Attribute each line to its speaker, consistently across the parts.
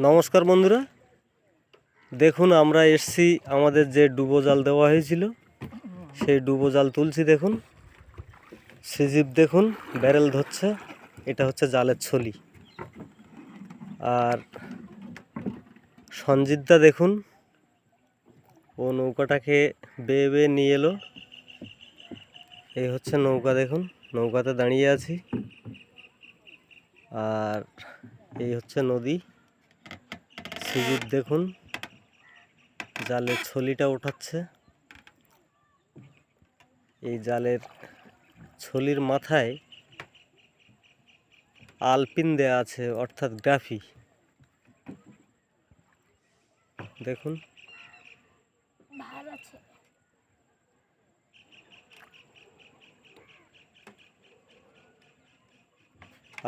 Speaker 1: নমস্কার বন্ধুরা। দেখুন, আমরা এসছি আমাদের যে ডুবো জাল দেওয়া হয়েছিল, সেই ডুবো জাল তুলছি দেখুন। সিজিপ দেখুন, ব্যারেল ধরছে, এটা হচ্ছে জালের ছলি। আর সঞ্জিতদা দেখুন, ও নৌকাটাকে বেয়ে বেয়ে নিয়ে এলো। এই হচ্ছে নৌকা দেখুন, নৌকাতে দাঁড়িয়ে আছি। আর এই হচ্ছে নদী। সুজিত দেখুন জালের ছলিটা ওঠাচ্ছে। এই জালের ছলির মাথায় আলপিন দেয়া আছে অর্থাৎ গ্রাফি। দেখুন।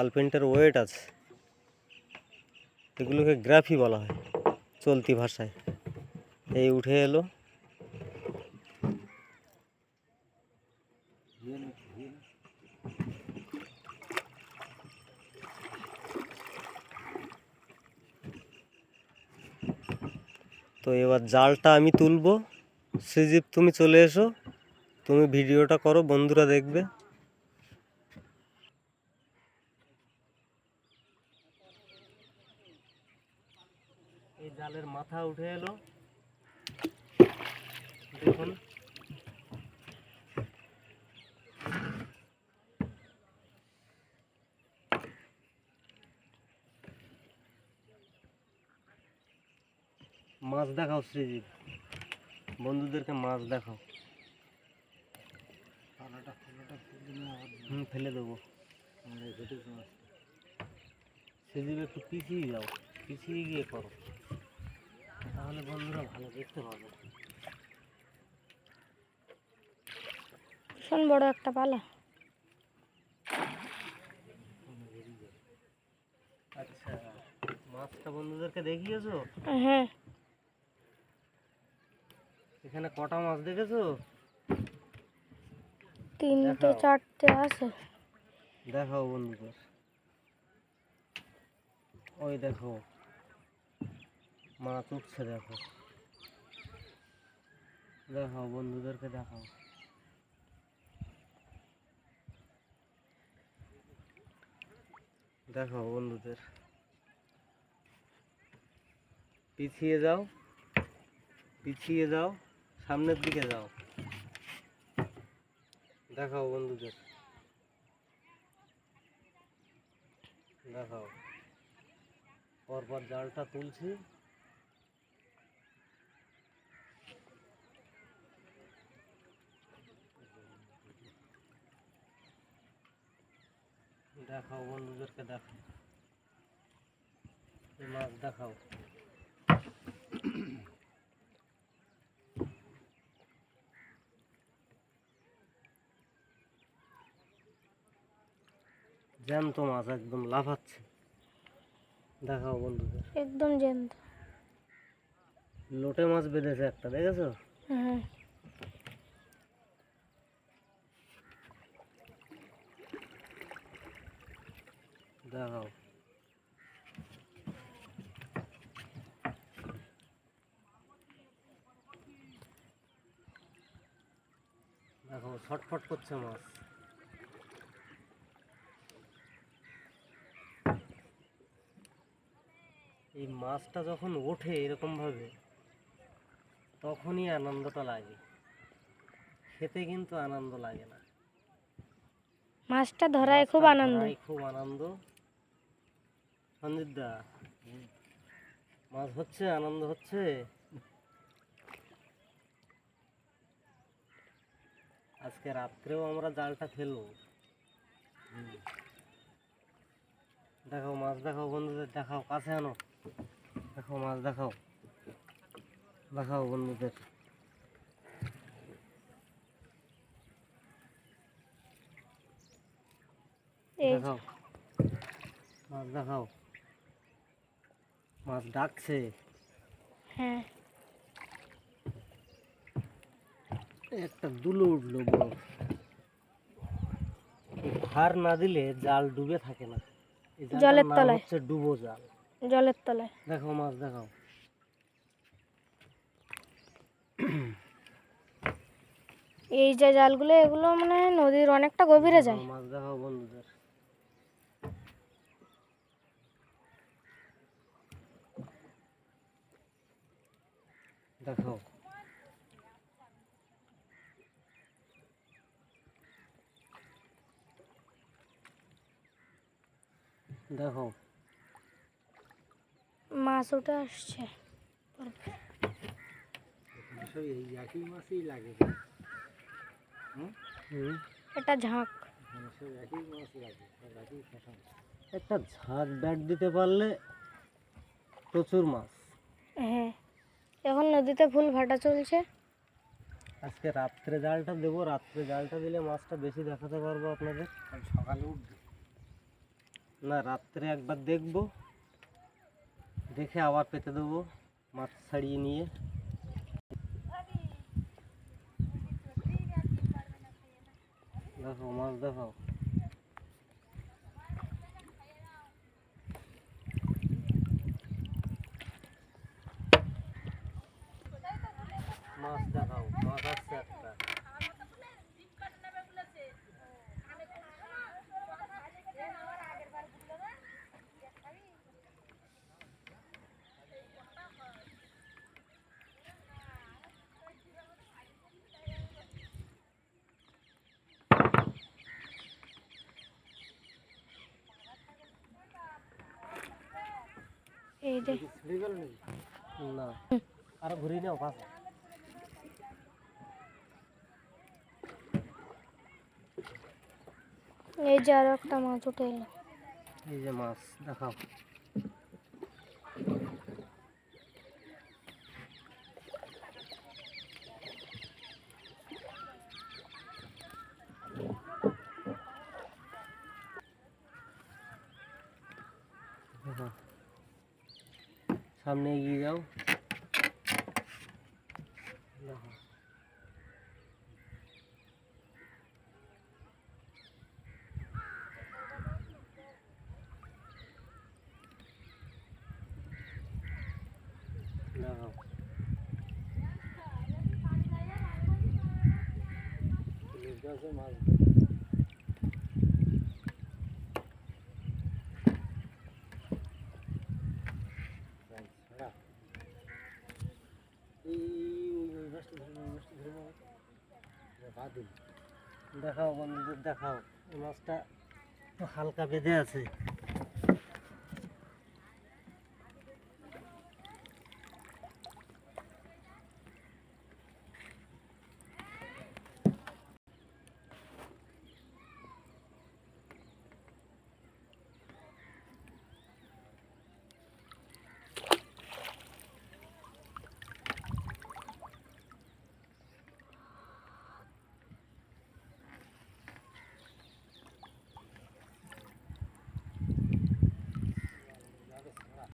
Speaker 1: আলপিনটার ওয়েট আছে। এগুলোকে গ্রাফি বলা হয়, চলতি ভাষায়। এই উঠে এলো। তো এবার জালটা আমি তুলবো। সৃজিপ তুমি চলে এসো। তুমি ভিডিওটা করো, বন্ধুরা দেখবে এই জালের মাথা উঠে এলো। দেখুন। মাছ দেখাও সৃজিৎ বন্ধুদেরকে মাছ দেখাও। হুম ফেলে দেবো। সৃজিৎ একটু পিছিয়ে যাও পিছিয়ে গিয়ে করো তাহলে বন্ধুরা ভালো দেখতে পাবে।
Speaker 2: ভীষণ বড় একটা পালা।
Speaker 1: আচ্ছা মাছটা বন্ধুদেরকে দেখিয়েছো?
Speaker 2: হ্যাঁ।
Speaker 1: এখানে কটা মাছ দেখেছ?
Speaker 2: তিনটে চারটে আছে।
Speaker 1: দেখাও বন্ধুদের। ওই দেখো। মাছ উঠছে দেখো দেখাও, বন্ধুদেরকে দেখাও। দেখাও বন্ধুদের। পিছিয়ে যাও পিছিয়ে যাও, সামনের দিকে যাও। দেখাও বন্ধুদের। দেখাও। পরপর জালটা তুলছি। দেখাও বন্ধুদেরকে দেখাও। এই মাছ দেখাও। জ্যান্ত মাছ একদম লাফাচ্ছে। দেখাও বন্ধুদের।
Speaker 2: একদম জ্যান্ত।
Speaker 1: লোটে মাছ বেঁধেছে একটা দেখেছ?
Speaker 2: হ্যাঁ
Speaker 1: দেখো ছটফট করছে মাছ। এই মাছটা যখন ওঠে এরকম ভাবে তখনই আনন্দটা লাগে। খেতে কিন্তু আনন্দ লাগে না।
Speaker 2: মাছটা ধরায় খুব আনন্দ।
Speaker 1: খুব আনন্দ। সঞ্জিত দা মাছ হচ্ছে আনন্দ হচ্ছে। আজকে রাত্রেও আমরা জালটা ফেলব। দেখাও মাছ দেখাও বন্ধুদের দেখাও কাছে আনো। দেখাও মাছ দেখাও। দেখাও বন্ধুদের। দেখাও। মাছ দেখাও। মাছ ডাকছে।
Speaker 2: হ্যাঁ।
Speaker 1: একটা দুলো উঠল বড় হার না দিলে জাল ডুবে থাকে না।
Speaker 2: জলের তলায়।
Speaker 1: হচ্ছে ডুবো জাল।
Speaker 2: জলের তলায়।
Speaker 1: দেখো মাছ দেখাও।
Speaker 2: এই যে জালগুলো এগুলো মানে নদীর অনেকটা গভীরে যায়।
Speaker 1: মাছ দেখাও বন্ধুদের। দেখো দেখো
Speaker 2: মাছ উঠে আসছে।
Speaker 3: সব এই একই মাছই লাগে
Speaker 2: ঝাঁক।
Speaker 3: ফ্যাশন
Speaker 1: একটা ঝাঁক ব্যাট দিতে পারলে প্রচুর মাছ।
Speaker 2: হ্যাঁ। এখন নদীতে ফুল ভাটা চলছে।
Speaker 1: আজকে রাত্রে জালটা দেবো রাত্রে জালটা দিলে মাছটা বেশি দেখাতে পারব আপনাদের।
Speaker 3: সকালে উঠবে।
Speaker 1: না রাত্রে একবার দেখব দেখে আবার পেতে দেবো মাছ ছাড়িয়ে নিয়ে। দেখো মাছ দেখো
Speaker 2: এই যে
Speaker 1: না। আরও ঘুরিয়ে নাও পাশে
Speaker 2: এই যে আরও একটা মাছ উঠে এলো।
Speaker 1: এই যে মাছ দেখাও। দেখো। সামনে এগিয়ে যাও দেখো। দেখো
Speaker 3: পুলিশ গাছে মাছ ধরে এই ওই ওই মাছটা ধরে ওই মাছটা ধরে মাছ বাদিল
Speaker 1: দেখাও বন্ধুদের দেখাও। মাছটা হালকা বেঁধে আছে।